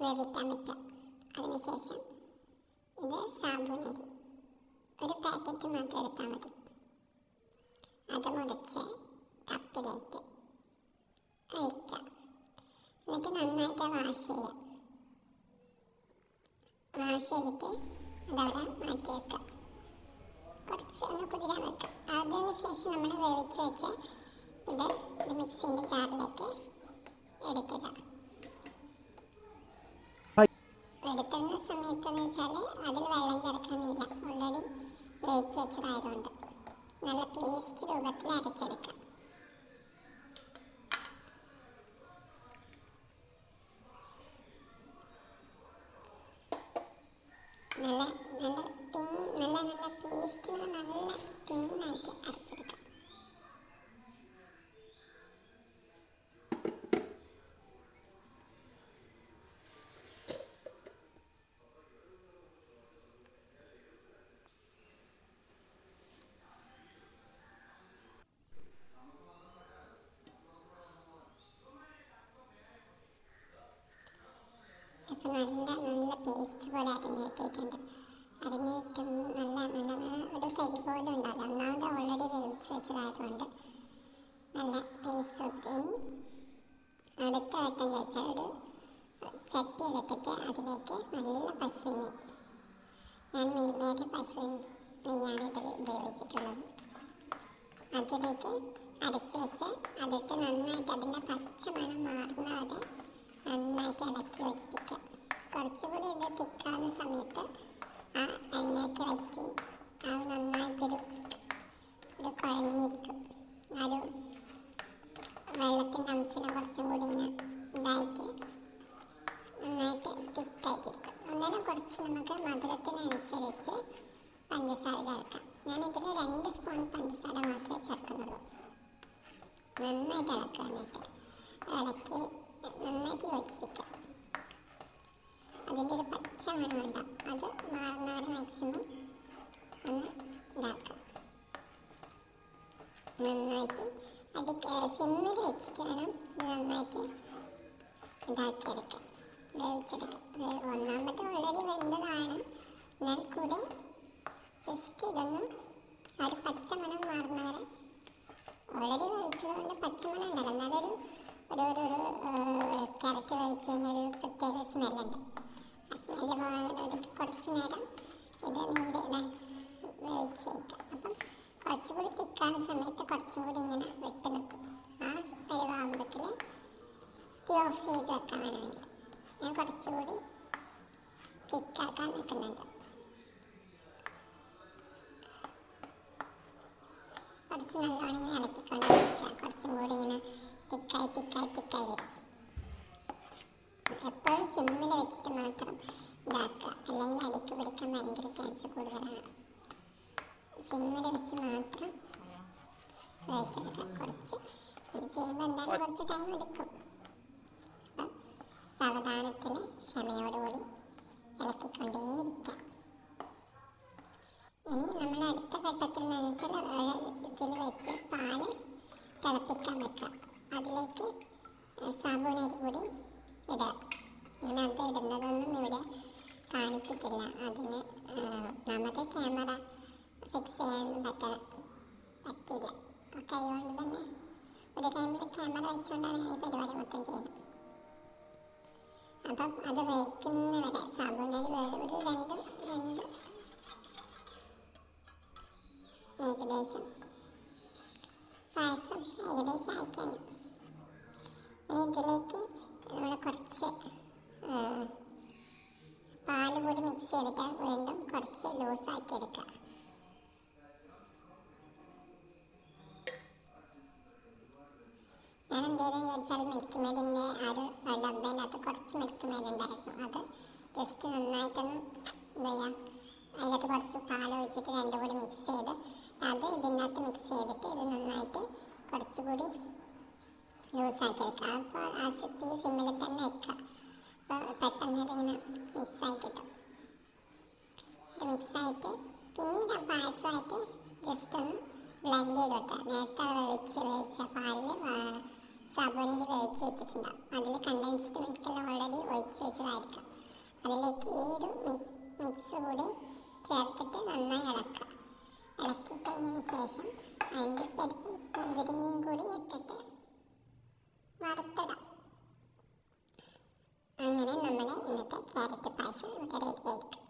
വേവിക്കാൻ പറ്റുക അതിനുശേഷം ഇത് സാബൂനരി ഒരു പാക്കറ്റ് മാത്രം എടുത്താൽ മതി. അത് മുറിച്ച് കപ്പിലേക്ക് ഒഴിക്കുക എന്നിട്ട് നന്നായിട്ട് വാഷ് ചെയ്യുക വാഷ് ചെയ്തിട്ട് അതവിടെ മാറ്റി വെക്കുക കുറച്ച് ഒന്ന് കുതിരാൻ വെക്കുക അതിന് ശേഷം നമ്മൾ വേവിച്ച് വെച്ച ഇത് മിക്സിന്റെ ജാറിലേക്ക് എടുക്കുക. വേവിച്ച് വെച്ചതായതുകൊണ്ട്. നല്ല പേസ്റ്റ് രൂപത്തിൽ അരച്ചെടുക്കാം നല്ല നല്ല തിൻ നല്ല നല്ല പേസ്റ്റ് നല്ല തിന്നായിട്ട് അരച്ചെടുക്കാം ഇപ്പം നല്ല നല്ല പേസ്റ്റ് പോലെ അരിഞ്ഞ് കിട്ടിയിട്ടുണ്ട് അരിഞ്ഞ് നല്ല നല്ല ഒരു കരി പോലെ ഉണ്ടാവില്ല. ഒന്നാമത് ഓൾറെഡി വേവിച്ച് വെച്ചതായതുകൊണ്ട് നല്ല പേസ്റ്റ് ഇനി അടുത്ത എന്ന് വെച്ചാൽ ഒരു ചട്ടി എടുത്തിട്ട് അതിലേക്ക് നല്ല പശുവിൻ ഞാൻ മിൽമയുടെ പശുവിൻ നെയ്യാണ് ഇതിൽ ഉപയോഗിച്ചിട്ടുള്ളത്. അതിലേക്ക് അരച്ച് വെച്ച് അതിട്ട് നന്നായിട്ട് അതിന്റെ പച്ച മണം മാറുന്ന വരെ നന്നായിട്ട് ഇളക്കി യോജിപ്പിക്കാം കുറച്ചുകൂടി ഇത് തിക്കാവുന്ന സമയത്ത് ആ എണ്ണയ്ക്ക് വറ്റി അത് നന്നായിട്ടൊരു ഒരു കുഴഞ്ഞിരിക്കും. ആ ഒരു വെള്ളത്തിന്റെ അംശം കുറച്ചും കൂടി ഇങ്ങനെ ഇതായിട്ട് നന്നായിട്ട് തിക്കായിട്ടിരിക്കും. അന്നേരം കുറച്ച് നമുക്ക് മധുരത്തിനനുസരിച്ച് അത് മാറുന്നവരെ മാക്സിമം ഒന്ന് ഇതാക്കാം. നന്നായിട്ട് അടി സിമ്മിൽ വെച്ചിട്ട് വേണം നന്നായിട്ട് ഇതാക്കിയെടുക്കാം വേവിച്ചെടുക്കാം ഒന്നാമത് ഓൾറെഡി വെന്തതാണ്. എന്നാൽ കൂടെ ജസ്റ്റ് ഇതൊന്ന് ആ ഒരു പച്ച മണം മാറുന്നവരെ ഓൾറെഡി വേവിച്ചതുകൊണ്ട് പച്ചമണം ഉണ്ടല്ലോ എന്നാലൊരു ഒരു ഒരു ക്യാരറ്റ് വേവിച്ച് കഴിഞ്ഞാൽ ഒരു പ്രത്യേക സ്മെല്ലുണ്ട് ആ സ്മെല്ല് പോകാൻ കുറച്ച് നേരം ഇത് നീര് ഇതാ വേവിച്ച് വയ്ക്കാം അപ്പം കുറച്ചുകൂടി തിക്കാവുന്ന സമയത്ത് കുറച്ചും കൂടി ഇങ്ങനെ വിട്ട് നിൽക്കും ആ പരിവാകുമ്പോഴേക്കിൽ തീ ഓഫ് ചെയ്ത് വെക്കാൻ വേണമെങ്കിൽ ഞാൻ കുറച്ചുകൂടി തിക്കാക്കാൻ നിൽക്കുന്നുണ്ട്. കുറച്ച് നല്ലോണം ഇങ്ങനെ ഇളക്കിക്കൊണ്ടിരിക്കുക. കുറച്ചും കൂടി ഇങ്ങനെ തിക്കായി തിക്കായി തിക്കായി വരും. എപ്പോഴും സിമ്മിൽ വെച്ചിട്ട് മാത്രം ഇതാക്കുക. അല്ലെങ്കിൽ അടിക്ക് പിടിക്കാൻ ഭയങ്കര ചാൻസ് കൂടുതലാണ്. സിമ്മിൽ വെച്ച് മാത്രം വേവിച്ചെടുക്കുക. കുറച്ച് ഇത് ചെയ്യുമ്പോൾ എന്തായാലും കുറച്ച് ടൈം എടുക്കും. സാവധാനത്തിൽ ക്ഷമയോടുകൂടി ഇളക്കിക്കൊണ്ടേയിരിക്കാം. ഇനി നമ്മൾ അടുത്ത ഘട്ടത്തിൽ എന്ന് വെച്ചാൽ ഇതിൽ വെച്ച് പാൽ തിളപ്പിക്കാൻ വെക്കാം. അതിലേക്ക് സാബൂനരി കൂടി ഇടുക ഞാൻ അത് ഇടുന്നതൊന്നും ഇവിടെ കാണിച്ചിട്ടില്ല. അതിന് ഒന്നാമത്തെ ക്യാമറ ഫിക്സ് ചെയ്യാൻ പറ്റ പറ്റില്ല കൈ തന്നെ ഒരു ടൈമിൽ ക്യാമറ വെച്ചുകൊണ്ടാണ് ഞാൻ ഈ പരിപാടി മൊത്തം ചെയ്യുന്നത്. അപ്പം അത് വേക്കുന്നവരെ വരെ. വേ- ഒരു രണ്ട് രണ്ട്. ഏകദേശം. പായസം ഏകദേശം ആയിക്കഴിഞ്ഞു ഇനി ഇതിലേക്ക് നമ്മൾ കുറച്ച് പാൽ കൂടി മിക്സ് ചെയ്തിട്ട് വീണ്ടും കുറച്ച് ലൂസാക്കി എടുക്കുക. ഞാൻ എന്ത് ചെയ്തെന്ന് വെച്ചാൽ മിൽക്ക് മേഡിന്റെ ആ ഒരു ഡബ്ബേനകത്ത് ഉണ്ടായിരുന്നു അത് ജസ്റ്റ് നന്നായിട്ടൊന്ന് എന്താ ചെയ്യുക കുറച്ച് പാൽ ഒഴിച്ചിട്ട് രണ്ടും കൂടി മിക്സ് ചെയ്ത് അത് ഇതിനകത്ത് മിക്സ് ചെയ്തിട്ട് ഇത് നന്നായിട്ട് കുറച്ചുകൂടി ലൂസാക്കി എടുക്കുക. അപ്പോൾ ആ തീ സിമ്മിൽ തന്നെ വെക്കുക. അപ്പോൾ പെട്ടെന്ന് ഇതിങ്ങനെ മിക്സായി കിട്ടും. ഇത് മിക്സായിട്ട് പിന്നീട് ആ ഒന്ന് ബ്ലെൻഡ് ചെയ്ത് നേരത്തെ വേവിച്ച് വേവിച്ച പാലിൽ സാബൂനരി വേവിച്ച് വെച്ചിട്ടുണ്ടാവും. അതിൽ കണ്ടൻസ്ഡ് മിൽക്കെല്ലാം വെച്ചതായിരിക്കും അതിലേക്ക് ഒരു മിക്സ് കൂടി ചേർത്തിട്ട് നന്നായി ഇളക്കുക. ഇളക്കി കഴിഞ്ഞതിന് ശേഷം അണ്ടിപ്പരിപ്പും മുന്തിരിയും കൂടി ഇട്ടിട്ട് വറുത്തിടാം. അങ്ങനെ നമ്മുടെ ഇന്നത്തെ ക്യാരറ്റ് പായസം ഇവിടെ റെഡി